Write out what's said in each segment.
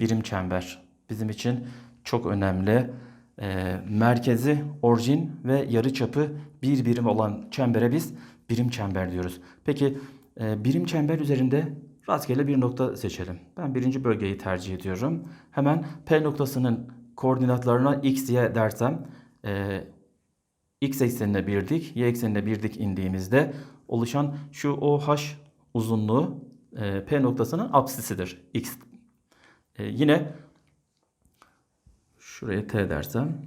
birim çember bizim için çok önemli. Ee, merkezi, orijin ve yarıçapı bir birim olan çembere biz birim çember diyoruz. Peki e, birim çember üzerinde rastgele bir nokta seçelim. Ben birinci bölgeyi tercih ediyorum. Hemen P noktasının koordinatlarına x, y dersem e, x eksenine bir dik, y eksenine bir dik indiğimizde oluşan şu OH uzunluğu e, P noktasının apsisidir. X e, yine şuraya T dersem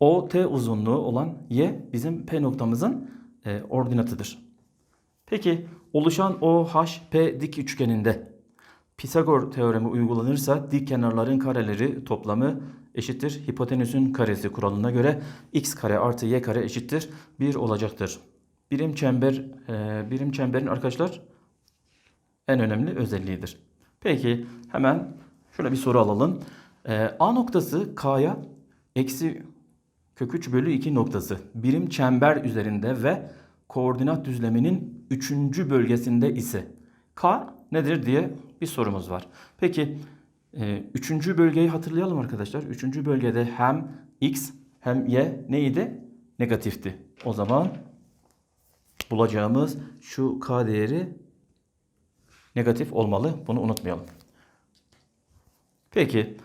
o T uzunluğu olan Y bizim P noktamızın e, ordinatıdır. Peki oluşan OHP dik üçgeninde Pisagor teoremi uygulanırsa dik kenarların kareleri toplamı eşittir hipotenüsün karesi kuralına göre x kare artı y kare eşittir 1 olacaktır. Birim çember e, birim çemberin arkadaşlar en önemli özelliğidir. Peki hemen şöyle bir soru alalım. Ee, A noktası K'ya eksi kök 3 bölü 2 noktası birim çember üzerinde ve koordinat düzleminin 3. bölgesinde ise K nedir diye bir sorumuz var. Peki 3. bölgeyi hatırlayalım arkadaşlar. 3. bölgede hem x hem y neydi? Negatifti. O zaman bulacağımız şu K değeri negatif olmalı. Bunu unutmayalım. Peki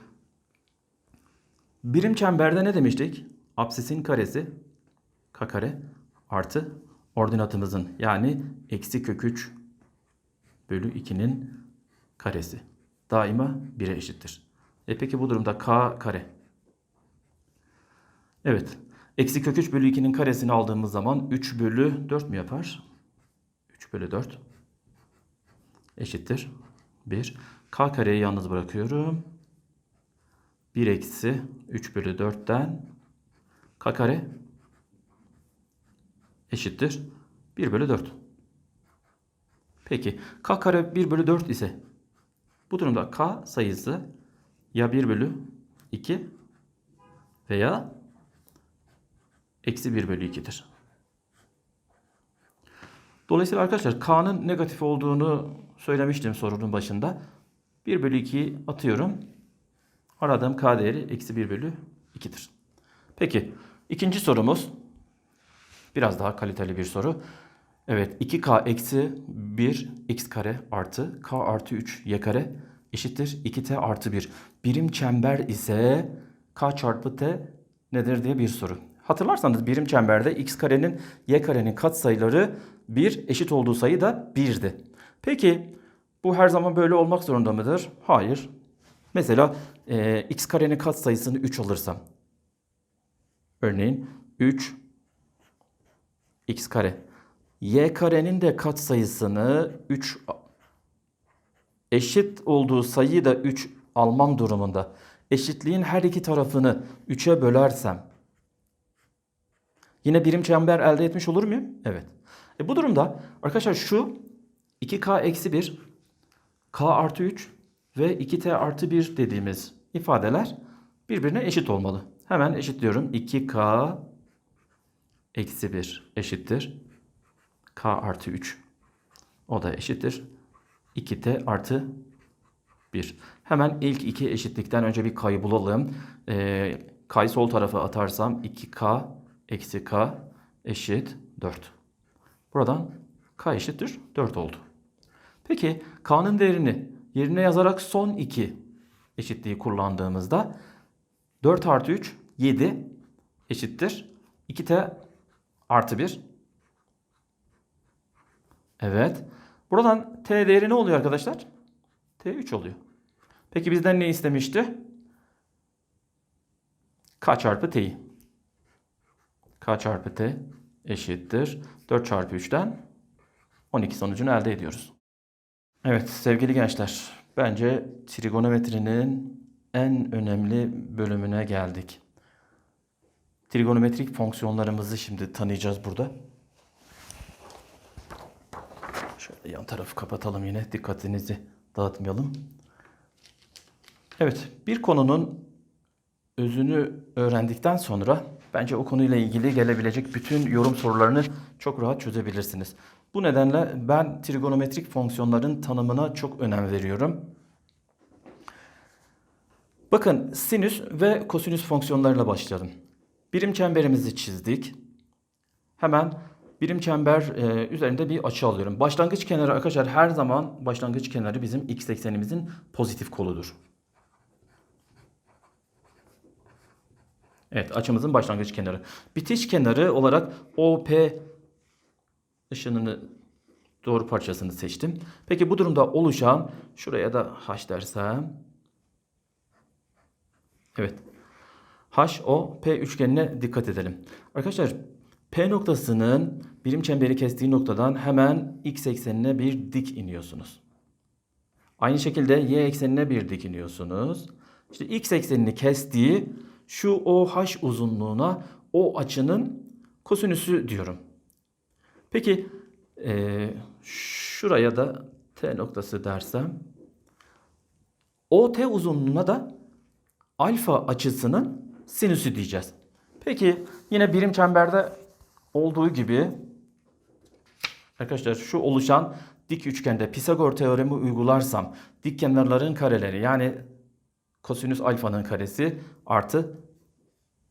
birim çemberde ne demiştik? Apsisin karesi k kare artı ordinatımızın yani eksi kök 3 bölü 2'nin karesi. Daima 1'e eşittir. E peki bu durumda k kare. Evet. Eksi kök 3 bölü 2'nin karesini aldığımız zaman 3 bölü 4 mü yapar? 3 bölü 4 eşittir 1. K kareyi yalnız bırakıyorum. 1 eksi 3 bölü 4'ten K kare eşittir 1 bölü 4. Peki K kare 1 bölü 4 ise bu durumda K sayısı ya 1 bölü 2 veya eksi 1 bölü 2'dir. Dolayısıyla arkadaşlar K'nın negatif olduğunu söylemiştim sorunun başında. 1 bölü 2'yi atıyorum. Aradığım K değeri eksi 1 bölü 2'dir. Peki ikinci sorumuz biraz daha kaliteli bir soru. Evet 2K eksi 1 x kare artı K artı 3 y kare eşittir 2T artı 1. Birim çember ise K çarpı T nedir diye bir soru. Hatırlarsanız birim çemberde x karenin y karenin katsayıları 1 eşit olduğu sayı da 1'di. Peki bu her zaman böyle olmak zorunda mıdır? Hayır. Mesela e, x karenin katsayısını 3 alırsam. Örneğin 3 x kare. Y karenin de katsayısını 3 eşit olduğu sayıyı da 3 almam durumunda. Eşitliğin her iki tarafını 3'e bölersem Yine birim çember elde etmiş olur muyum? Evet. E bu durumda arkadaşlar şu 2k eksi 1, k artı 3 ve 2t artı 1 dediğimiz ifadeler birbirine eşit olmalı. Hemen eşitliyorum. 2k eksi 1 eşittir. K artı 3. O da eşittir. 2t artı 1. Hemen ilk iki eşitlikten önce bir k'yı bulalım. Ee, k'yı sol tarafa atarsam 2k eksi k eşit 4. Buradan k eşittir 4 oldu. Peki k'nın değerini yerine yazarak son 2 eşitliği kullandığımızda 4 artı 3 7 eşittir 2t artı 1. Evet. Buradan t değeri ne oluyor arkadaşlar? t 3 oluyor. Peki bizden ne istemişti? k çarpı t'yi k çarpı t eşittir 4 çarpı 3'ten 12 sonucunu elde ediyoruz. Evet sevgili gençler bence trigonometrinin en önemli bölümüne geldik. Trigonometrik fonksiyonlarımızı şimdi tanıyacağız burada. Şöyle yan tarafı kapatalım yine dikkatinizi dağıtmayalım. Evet bir konunun özünü öğrendikten sonra bence o konuyla ilgili gelebilecek bütün yorum sorularını çok rahat çözebilirsiniz. Bu nedenle ben trigonometrik fonksiyonların tanımına çok önem veriyorum. Bakın sinüs ve kosinüs fonksiyonlarıyla başlayalım. Birim çemberimizi çizdik. Hemen birim çember e, üzerinde bir açı alıyorum. Başlangıç kenarı arkadaşlar her zaman başlangıç kenarı bizim x eksenimizin pozitif koludur. Evet açımızın başlangıç kenarı. Bitiş kenarı olarak OP ışınını doğru parçasını seçtim. Peki bu durumda oluşan şuraya da h dersem Evet. HO P üçgenine dikkat edelim. Arkadaşlar P noktasının birim çemberi kestiği noktadan hemen x eksenine bir dik iniyorsunuz. Aynı şekilde y eksenine bir dik iniyorsunuz. İşte x eksenini kestiği şu OH uzunluğuna o açının kosinüsü diyorum. Peki eee, şuraya da T noktası dersem OT uzunluğuna da alfa açısının sinüsü diyeceğiz. Peki yine birim çemberde olduğu gibi arkadaşlar şu oluşan dik üçgende Pisagor teoremi uygularsam dik kenarların kareleri yani kosinüs alfanın karesi artı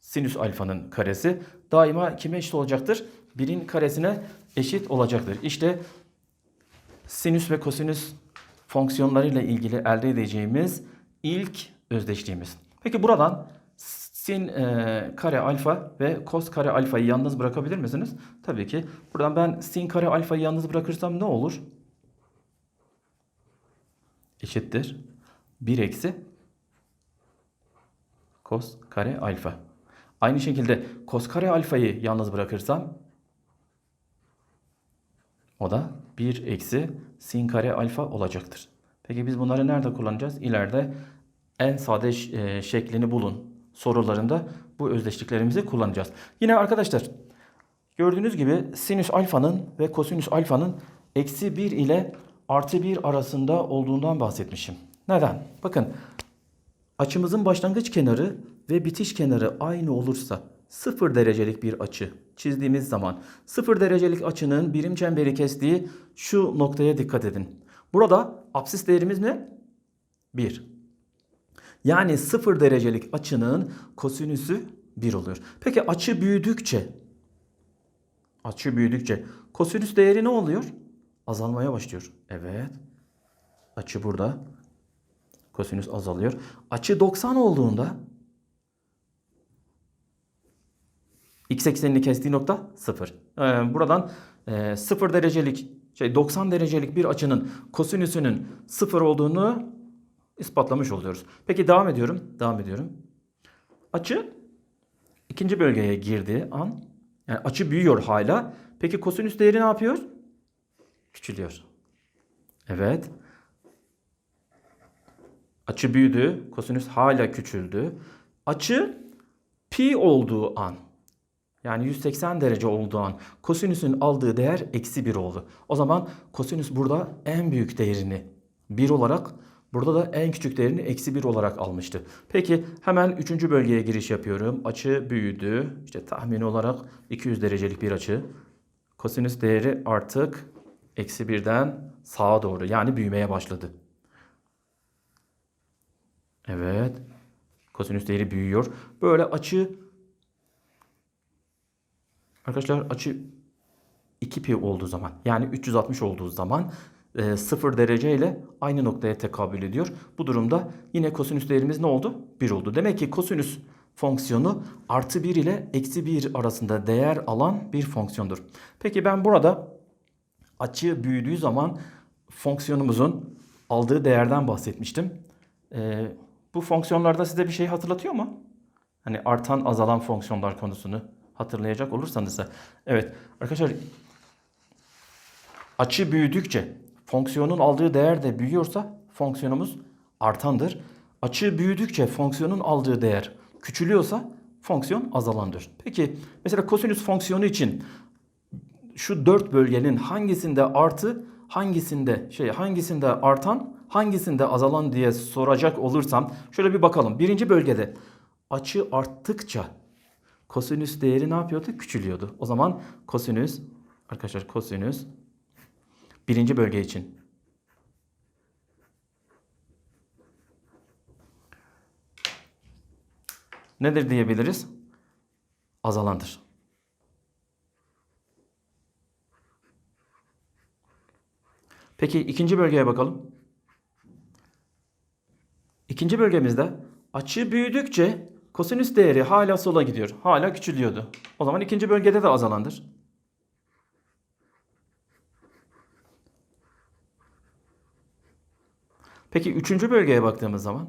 sinüs alfanın karesi daima kime eşit olacaktır? Birin karesine eşit olacaktır. İşte sinüs ve kosinüs fonksiyonlarıyla ilgili elde edeceğimiz ilk özdeşliğimiz. Peki buradan sin e, kare alfa ve kos kare alfayı yalnız bırakabilir misiniz? Tabii ki. Buradan ben sin kare alfayı yalnız bırakırsam ne olur? Eşittir. 1 eksi kos kare alfa. Aynı şekilde kos kare alfayı yalnız bırakırsam o da 1 eksi sin kare alfa olacaktır. Peki biz bunları nerede kullanacağız? İleride en sade şeklini bulun sorularında bu özdeşliklerimizi kullanacağız. Yine arkadaşlar gördüğünüz gibi sinüs alfanın ve kosinüs alfanın eksi 1 ile artı 1 arasında olduğundan bahsetmişim. Neden? Bakın Açımızın başlangıç kenarı ve bitiş kenarı aynı olursa 0 derecelik bir açı çizdiğimiz zaman 0 derecelik açının birim çemberi kestiği şu noktaya dikkat edin. Burada apsis değerimiz ne? 1. Yani 0 derecelik açının kosinüsü 1 oluyor. Peki açı büyüdükçe açı büyüdükçe kosinüs değeri ne oluyor? Azalmaya başlıyor. Evet. Açı burada. Kosinüs azalıyor. Açı 90 olduğunda x eksenini kestiği nokta 0. Ee, buradan e, 0 derecelik şey 90 derecelik bir açının kosinüsünün 0 olduğunu ispatlamış oluyoruz. Peki devam ediyorum. Devam ediyorum. Açı ikinci bölgeye girdiği an yani açı büyüyor hala. Peki kosinüs değeri ne yapıyor? Küçülüyor. Evet. Açı büyüdü. Kosinüs hala küçüldü. Açı pi olduğu an yani 180 derece olduğu an kosinüsün aldığı değer eksi 1 oldu. O zaman kosinüs burada en büyük değerini 1 olarak burada da en küçük değerini eksi 1 olarak almıştı. Peki hemen 3. bölgeye giriş yapıyorum. Açı büyüdü. İşte tahmini olarak 200 derecelik bir açı. Kosinüs değeri artık eksi 1'den sağa doğru yani büyümeye başladı. Evet. Kosinüs değeri büyüyor. Böyle açı arkadaşlar açı 2 pi olduğu zaman yani 360 olduğu zaman e, 0 derece ile aynı noktaya tekabül ediyor. Bu durumda yine kosinüs değerimiz ne oldu? 1 oldu. Demek ki kosinüs fonksiyonu artı 1 ile eksi 1 arasında değer alan bir fonksiyondur. Peki ben burada açı büyüdüğü zaman fonksiyonumuzun aldığı değerden bahsetmiştim. Ee, bu fonksiyonlarda size bir şey hatırlatıyor mu? Hani artan azalan fonksiyonlar konusunu hatırlayacak olursanız da. Evet arkadaşlar açı büyüdükçe fonksiyonun aldığı değer de büyüyorsa fonksiyonumuz artandır. Açı büyüdükçe fonksiyonun aldığı değer küçülüyorsa fonksiyon azalandır. Peki mesela kosinüs fonksiyonu için şu dört bölgenin hangisinde artı, hangisinde şey, hangisinde artan, hangisinde azalan diye soracak olursam şöyle bir bakalım. Birinci bölgede açı arttıkça kosinüs değeri ne yapıyordu? Küçülüyordu. O zaman kosinüs arkadaşlar kosinüs birinci bölge için nedir diyebiliriz? Azalandır. Peki ikinci bölgeye bakalım. İkinci bölgemizde açı büyüdükçe kosinüs değeri hala sola gidiyor. Hala küçülüyordu. O zaman ikinci bölgede de azalandır. Peki üçüncü bölgeye baktığımız zaman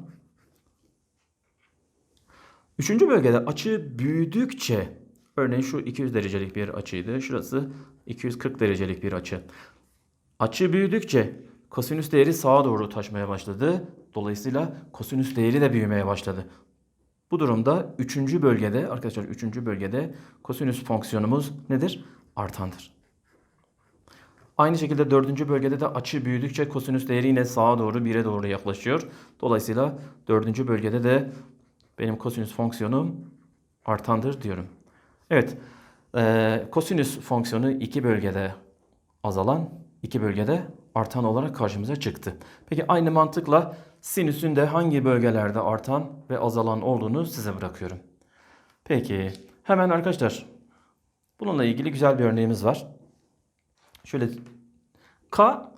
Üçüncü bölgede açı büyüdükçe örneğin şu 200 derecelik bir açıydı. Şurası 240 derecelik bir açı. Açı büyüdükçe kosinüs değeri sağa doğru taşmaya başladı. Dolayısıyla kosinüs değeri de büyümeye başladı. Bu durumda üçüncü bölgede arkadaşlar üçüncü bölgede kosinüs fonksiyonumuz nedir? Artandır. Aynı şekilde dördüncü bölgede de açı büyüdükçe kosinüs değeri yine sağa doğru 1'e doğru yaklaşıyor. Dolayısıyla dördüncü bölgede de benim kosinüs fonksiyonum artandır diyorum. Evet, e, kosinüs fonksiyonu iki bölgede azalan, iki bölgede artan olarak karşımıza çıktı. Peki aynı mantıkla sinüsün de hangi bölgelerde artan ve azalan olduğunu size bırakıyorum. Peki, hemen arkadaşlar bununla ilgili güzel bir örneğimiz var. Şöyle k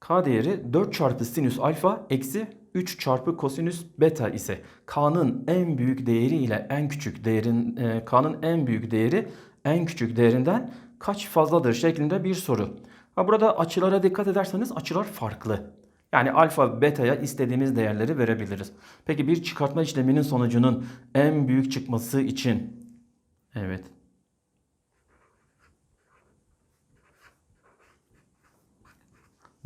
k değeri 4 çarpı sinüs alfa eksi 3 çarpı kosinüs beta ise k'nın en büyük değeri ile en küçük değerin e, k'nın en büyük değeri en küçük değerinden kaç fazladır şeklinde bir soru. Ha burada açılara dikkat ederseniz açılar farklı. Yani alfa beta'ya istediğimiz değerleri verebiliriz. Peki bir çıkartma işleminin sonucunun en büyük çıkması için evet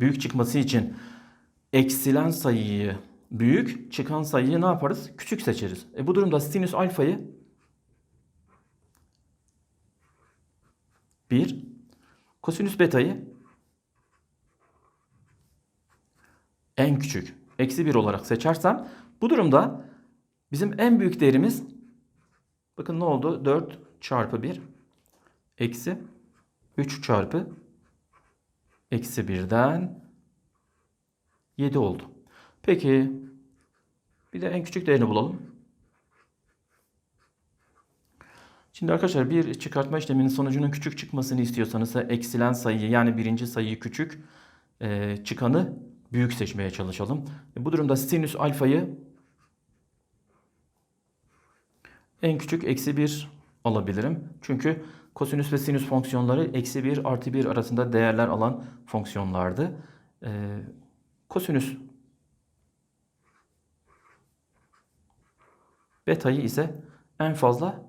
büyük çıkması için eksilen sayıyı büyük, çıkan sayıyı ne yaparız? Küçük seçeriz. E bu durumda sinüs alfayı 1, kosinüs betayı en küçük, eksi 1 olarak seçersem bu durumda bizim en büyük değerimiz bakın ne oldu? 4 çarpı 1 eksi 3 çarpı eksi 1'den 7 oldu. Peki bir de en küçük değerini bulalım. Şimdi arkadaşlar bir çıkartma işleminin sonucunun küçük çıkmasını istiyorsanız eksilen sayıyı yani birinci sayıyı küçük e, çıkanı büyük seçmeye çalışalım. Bu durumda sinüs alfayı en küçük eksi 1 alabilirim. Çünkü kosinüs ve sinüs fonksiyonları eksi 1 artı 1 arasında değerler alan fonksiyonlardı. E, kosinüs Beta'yı ise en fazla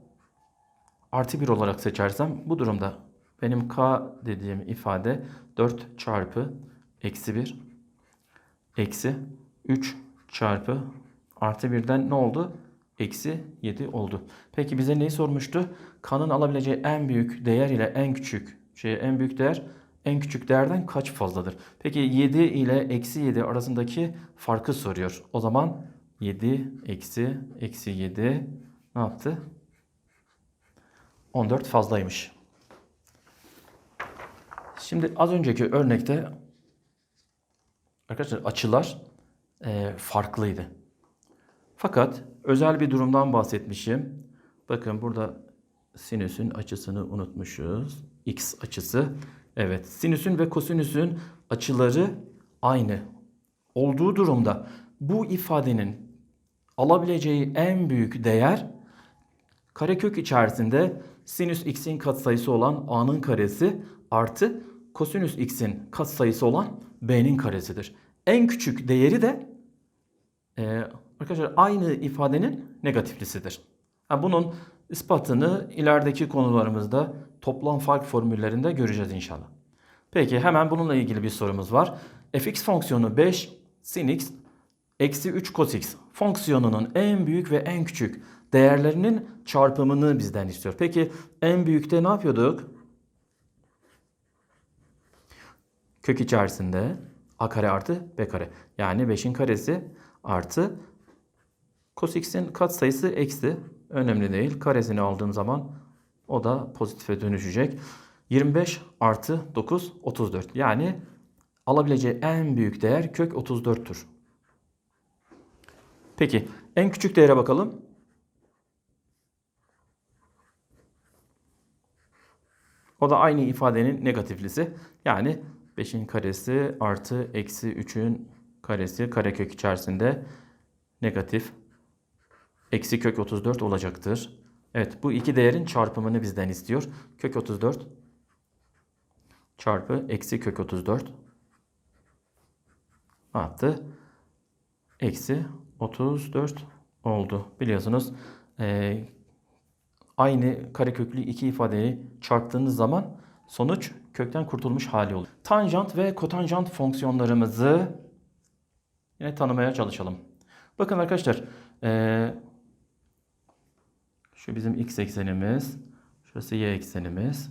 artı 1 olarak seçersem bu durumda benim k dediğim ifade 4 çarpı eksi 1 eksi 3 çarpı artı 1'den ne oldu? Eksi 7 oldu. Peki bize neyi sormuştu? K'nın alabileceği en büyük değer ile en küçük şey en büyük değer en küçük değerden kaç fazladır? Peki 7 ile eksi 7 arasındaki farkı soruyor. O zaman 7 eksi eksi 7 ne yaptı? 14 fazlaymış. Şimdi az önceki örnekte arkadaşlar açılar e, farklıydı. Fakat özel bir durumdan bahsetmişim. Bakın burada sinüsün açısını unutmuşuz. X açısı. Evet sinüsün ve kosinüsün açıları aynı. Olduğu durumda bu ifadenin alabileceği en büyük değer karekök içerisinde sinüs x'in katsayısı olan a'nın karesi artı kosinüs x'in katsayısı olan b'nin karesidir. En küçük değeri de e, arkadaşlar aynı ifadenin negatiflisidir. Yani bunun ispatını ilerideki konularımızda toplam fark formüllerinde göreceğiz inşallah. Peki hemen bununla ilgili bir sorumuz var. fx fonksiyonu 5 sin x eksi 3 cos x fonksiyonunun en büyük ve en küçük değerlerinin çarpımını bizden istiyor. Peki en büyükte ne yapıyorduk? Kök içerisinde a kare artı b kare. Yani 5'in karesi artı cos x'in katsayısı eksi Önemli değil. Karesini aldığım zaman o da pozitife dönüşecek. 25 artı 9 34. Yani alabileceği en büyük değer kök 34'tür. Peki en küçük değere bakalım. O da aynı ifadenin negatiflisi. Yani 5'in karesi artı eksi 3'ün karesi karekök içerisinde negatif eksi kök 34 olacaktır. Evet bu iki değerin çarpımını bizden istiyor. Kök 34 çarpı eksi kök 34 ne yaptı? Eksi 34 oldu. Biliyorsunuz eee, aynı kareköklü iki ifadeyi çarptığınız zaman sonuç kökten kurtulmuş hali oluyor. Tanjant ve kotanjant fonksiyonlarımızı yine tanımaya çalışalım. Bakın arkadaşlar eee, şu bizim x eksenimiz, şurası y eksenimiz.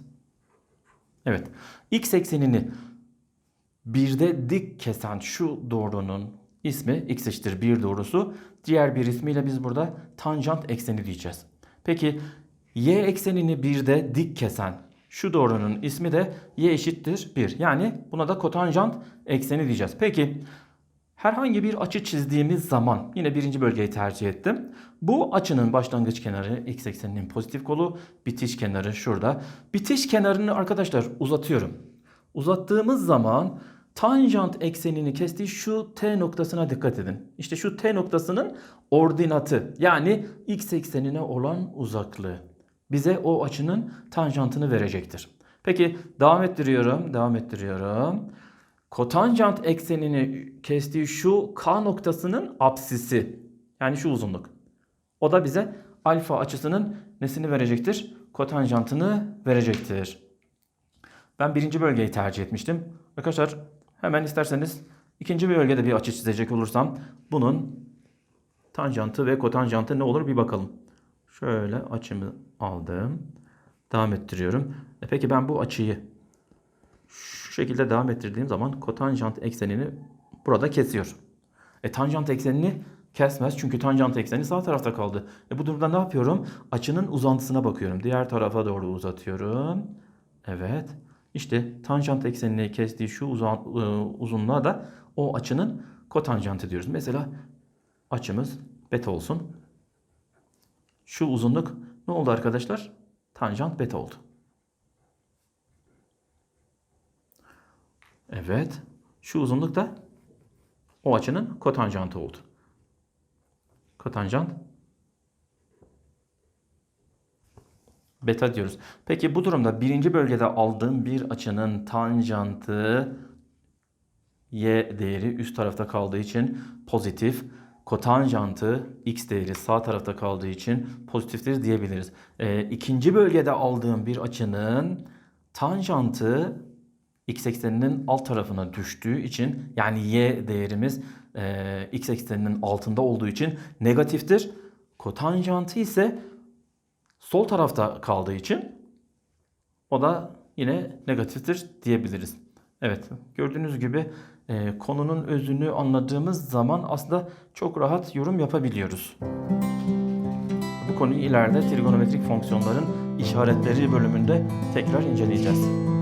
Evet, x eksenini birde dik kesen şu doğrunun ismi x eşittir 1 doğrusu. Diğer bir ismiyle biz burada tanjant ekseni diyeceğiz. Peki y eksenini birde dik kesen şu doğrunun ismi de y eşittir 1. Yani buna da kotanjant ekseni diyeceğiz. Peki herhangi bir açı çizdiğimiz zaman yine birinci bölgeyi tercih ettim. Bu açının başlangıç kenarı x ekseninin pozitif kolu, bitiş kenarı şurada. Bitiş kenarını arkadaşlar uzatıyorum. Uzattığımız zaman tanjant eksenini kestiği şu t noktasına dikkat edin. İşte şu t noktasının ordinatı yani x eksenine olan uzaklığı bize o açının tanjantını verecektir. Peki devam ettiriyorum, devam ettiriyorum. Kotanjant eksenini kestiği şu k noktasının apsisi yani şu uzunluk. O da bize alfa açısının nesini verecektir? Kotanjantını verecektir. Ben birinci bölgeyi tercih etmiştim. Arkadaşlar hemen isterseniz ikinci bir bölgede bir açı çizecek olursam bunun tanjantı ve kotanjantı ne olur bir bakalım. Şöyle açımı aldım. Devam ettiriyorum. E peki ben bu açıyı şu şekilde devam ettirdiğim zaman kotanjant eksenini burada kesiyor. E tanjant eksenini kesmez çünkü tanjant ekseni sağ tarafta kaldı. E bu durumda ne yapıyorum? Açının uzantısına bakıyorum. Diğer tarafa doğru uzatıyorum. Evet. İşte tanjant eksenini kestiği şu uzan, e, uzunluğa da o açının kotanjantı diyoruz. Mesela açımız beta olsun. Şu uzunluk ne oldu arkadaşlar? Tanjant beta oldu. Evet. Şu uzunluk da o açının kotanjantı oldu. Kotanjant beta diyoruz. Peki bu durumda birinci bölgede aldığım bir açının tanjantı y değeri üst tarafta kaldığı için pozitif. Kotanjantı x değeri sağ tarafta kaldığı için pozitiftir diyebiliriz. Ee, ikinci bölgede aldığım bir açının tanjantı x ekseninin alt tarafına düştüğü için yani y değerimiz e, x ekseninin altında olduğu için negatiftir. Kotanjantı ise sol tarafta kaldığı için o da yine negatiftir diyebiliriz. Evet gördüğünüz gibi e, konunun özünü anladığımız zaman aslında çok rahat yorum yapabiliyoruz. Bu konuyu ileride trigonometrik fonksiyonların işaretleri bölümünde tekrar inceleyeceğiz.